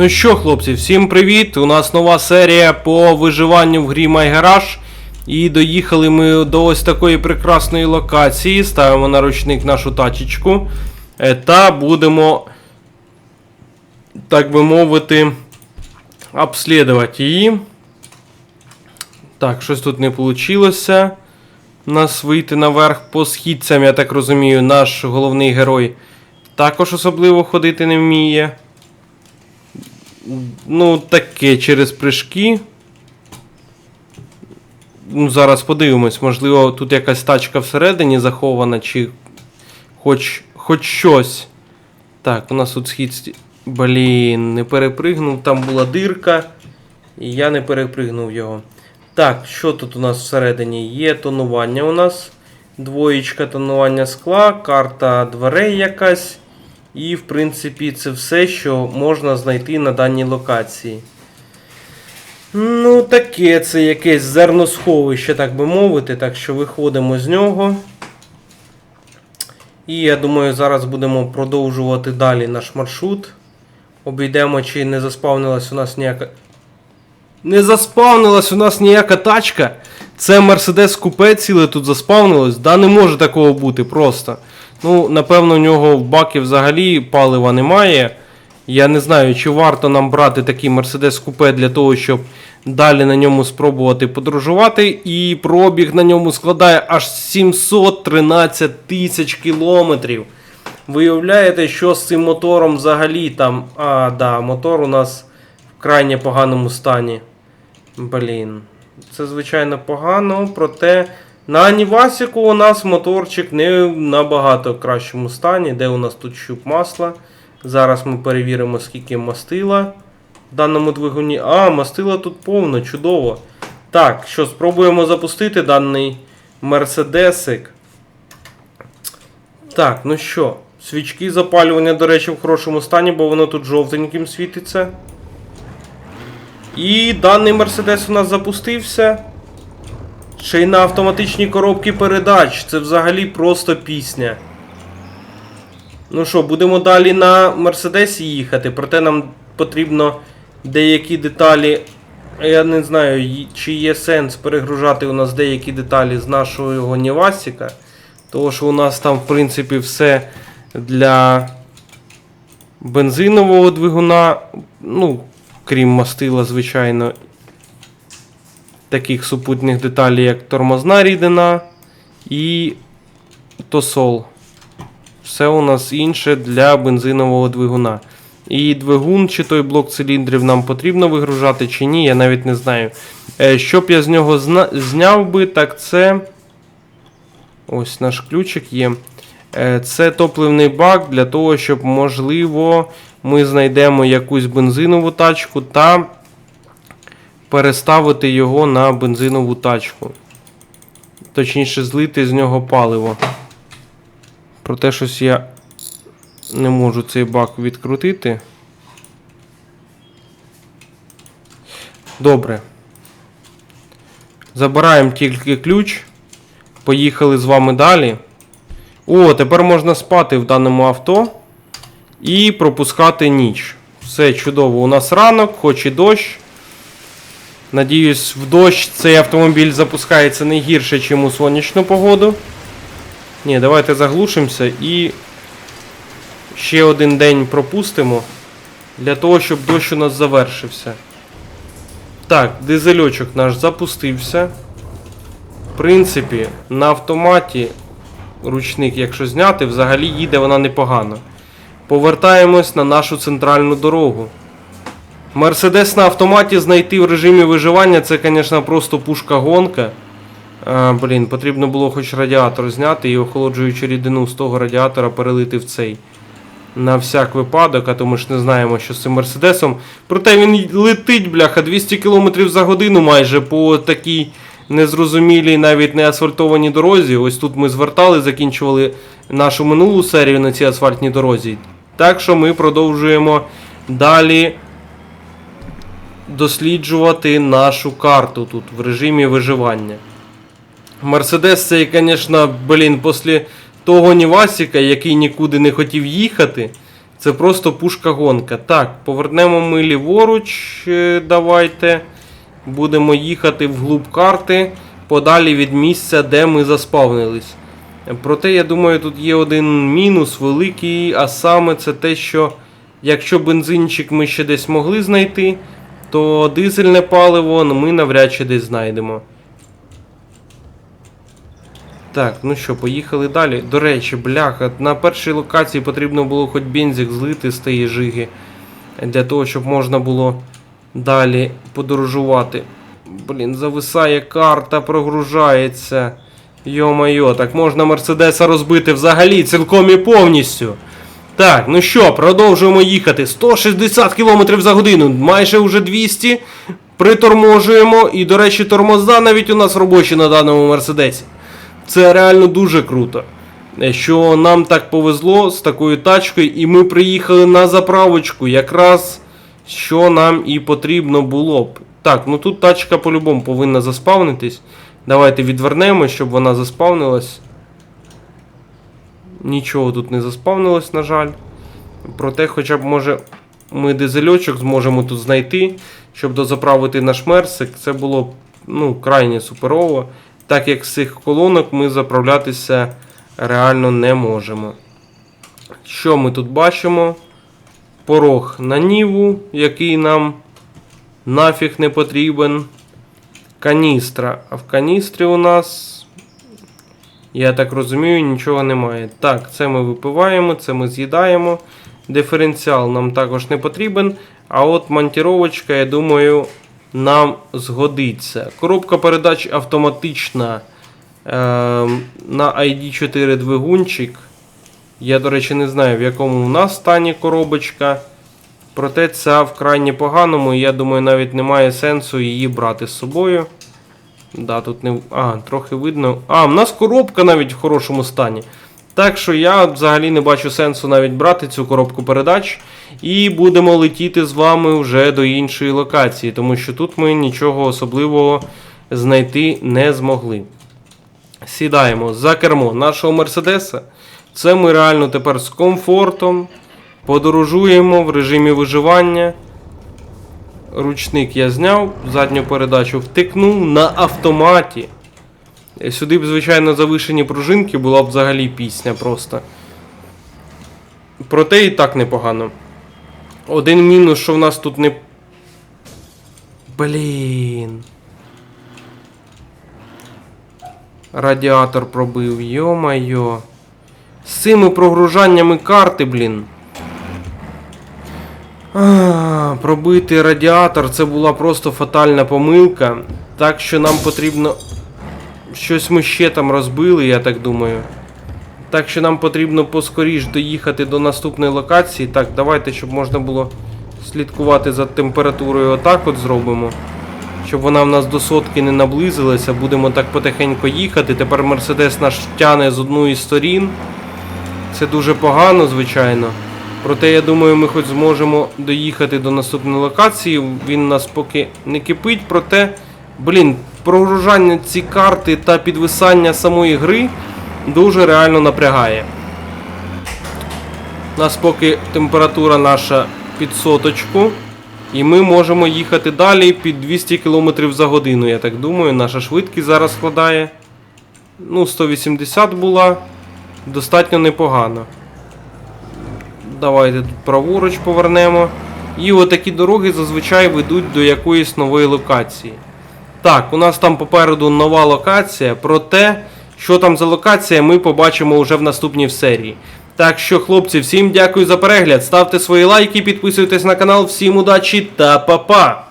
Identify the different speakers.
Speaker 1: Ну що, хлопці, всім привіт! У нас нова серія по виживанню в грі MyGarage. І доїхали ми до ось такої прекрасної локації. Ставимо на ручник нашу тачечку. е, Та будемо, так би мовити, обслідувати її. Так, щось тут не вийшло. Нас вийти наверх по східцям, я так розумію, наш головний герой також особливо ходити не вміє. Ну, таке через прыжки. Ну, зараз подивимось, можливо, тут якась тачка всередині захована, чи хоч, хоч щось. Так, у нас тут схід. Блін, не перепригнув, там була дирка. І я не перепригнув його. Так, що тут у нас всередині? Є тонування у нас. Двоєчка тонування скла, карта дверей якась. І, в принципі, це все, що можна знайти на даній локації. Ну, таке це якесь зерносховище, так би мовити. Так що виходимо з нього. І я думаю, зараз будемо продовжувати далі наш маршрут. Обійдемо, чи не заспавнилась у нас ніяка. Не заспавнилась у нас ніяка тачка. Це Мерседес купе ціле тут заспавнилось. Да, не може такого бути просто. Ну, напевно, у нього в бакі взагалі палива немає. Я не знаю, чи варто нам брати такий Мерседес купе для того, щоб далі на ньому спробувати подорожувати. І пробіг на ньому складає аж 713 тисяч кілометрів. Виявляєте, що з цим мотором взагалі там. А, да, мотор у нас в крайне поганому стані. Блін. Це звичайно погано, проте на Анівасіку у нас моторчик не в набагато кращому стані. Де у нас тут щуп масла? Зараз ми перевіримо, скільки мастила в даному двигуні. А, мастила тут повно, чудово. Так, що, спробуємо запустити даний мерседесик. Так, ну що, свічки запалювання, до речі, в хорошому стані, бо воно тут жовтеньким світиться. І даний Мерседес у нас запустився. Ще й на автоматичній коробці передач. Це взагалі просто пісня. Ну що, будемо далі на Мерседесі їхати, проте нам потрібно деякі деталі. Я не знаю, чи є сенс перегружати у нас деякі деталі з нашого Нівасіка. Тому що у нас там, в принципі, все для бензинового двигуна. Ну, крім мастила, звичайно, таких супутніх деталей, як тормозна рідина і тосол. Все у нас інше для бензинового двигуна. І двигун, чи той блок циліндрів нам потрібно вигружати, чи ні, я навіть не знаю. Е, Що б я з нього зняв би, так це. Ось наш ключик є. Е, Це топливний бак для того, щоб, можливо, ми знайдемо якусь бензинову тачку та переставити його на бензинову тачку. Точніше, злити з нього паливо. Проте щось я не можу цей бак відкрутити. Добре. Забираємо тільки ключ. Поїхали з вами далі. О, тепер можна спати в даному авто і пропускати ніч. Все чудово. У нас ранок, хоч і дощ. Надіюсь, в дощ цей автомобіль запускається не гірше, ніж у сонячну погоду. Ні, давайте заглушимося і ще один день пропустимо для того, щоб дощ у нас завершився. Так, дизельочок наш запустився. В принципі, на автоматі ручник, якщо зняти, взагалі їде вона непогано. Повертаємось на нашу центральну дорогу. Мерседес на автоматі знайти в режимі виживання це, звісно, просто пушка-гонка. Блін, потрібно було хоч радіатор зняти і охолоджуючу рідину з того радіатора перелити в цей. На всяк випадок, а то ми ж не знаємо, що з цим Мерседесом. Проте він летить, бляха, 200 км за годину майже по такій незрозумілій, навіть не асфальтованій дорозі. Ось тут ми звертали, закінчували нашу минулу серію на цій асфальтній дорозі. Так що ми продовжуємо далі досліджувати нашу карту тут в режимі виживання. Мерседес цей, звісно, блін, після того Нівасіка, який нікуди не хотів їхати, Це просто пушка-гонка. Так, повернемо ми ліворуч. е, Давайте. Будемо їхати вглуб карти, подалі від місця, де ми заспавнились. Проте, я думаю, тут є один мінус великий, а саме це те, що якщо бензинчик ми ще десь могли знайти, то дизельне паливо ми навряд чи десь знайдемо. Так, ну що, поїхали далі. До речі, бляха, на першій локації потрібно було хоч бензик злити з тієї жиги. Для того, щоб можна було далі подорожувати. Блін, зависає карта, прогружається. Йо-майо, так можна Мерседеса розбити взагалі цілком і повністю. Так, ну що, продовжуємо їхати. 160 км за годину, майже вже 200. Приторможуємо. І, до речі, тормоза навіть у нас робочі на даному Мерседесі. Це реально дуже круто. е, Що нам так повезло з такою тачкою, і ми приїхали на заправочку, якраз що нам і потрібно було б. Так, ну тут тачка по-любому повинна заспавнитись. Давайте відвернемо, щоб вона заспавнилась. Нічого тут не заспавнилось, на жаль. Проте, хоча б може ми дизельочок зможемо тут знайти, щоб дозаправити наш мерсик. Це було ну, крайне суперово. Так як з цих колонок ми заправлятися реально не можемо. Що ми тут бачимо? Порог на ніву, який нам нафіг не потрібен. Каністра. А в каністрі у нас, я так розумію, нічого немає. Так, це ми випиваємо, це ми з'їдаємо. Диференціал нам також не потрібен. А от монтіровочка, я думаю, нам згодиться. Коробка передач автоматична е, на ID4 двигунчик. Я, до речі, не знаю, в якому у нас стані коробочка. Проте ця в крайні поганому, і я думаю, навіть немає сенсу її брати з собою. Да, тут не. А, трохи видно. А, в нас коробка навіть в хорошому стані. Так що я взагалі не бачу сенсу навіть брати цю коробку передач. І будемо летіти з вами вже до іншої локації, тому що тут ми нічого особливого знайти не змогли. Сідаємо за кермо нашого Мерседеса. Це ми реально тепер з комфортом подорожуємо в режимі виживання. Ручник я зняв, задню передачу втикнув на автоматі. Сюди б, звичайно, завишені пружинки була б взагалі пісня просто. Проте і так непогано. Один мінус, що в нас тут не. Блін. Радіатор пробив, йо-майо. З цими прогружаннями карти, блін. А, пробити радіатор це була просто фатальна помилка. Так що нам потрібно. Щось ми ще там розбили, я так думаю. Так що нам потрібно поскоріш доїхати до наступної локації. Так, давайте, щоб можна було слідкувати за температурою. Отак от зробимо. Щоб вона в нас до сотки не наблизилася. Будемо так потихеньку їхати. Тепер Мерседес наш тяне з одної з сторін. Це дуже погано, звичайно. Проте, я думаю, ми хоч зможемо доїхати до наступної локації. Він нас поки не кипить. Проте, блін, прогружання ці карти та підвисання самої гри дуже реально напрягає. Нас поки температура наша під соточку. І ми можемо їхати далі під 200 км за годину, я так думаю. Наша швидкість зараз складає. Ну, 180 була. Достатньо непогано. Давайте тут праворуч повернемо. І отакі дороги зазвичай ведуть до якоїсь нової локації. Так, у нас там попереду нова локація, проте, що там за локація, ми побачимо вже в наступній серії. Так що, хлопці, всім дякую за перегляд. Ставте свої лайки, підписуйтесь на канал, всім удачі та па-па!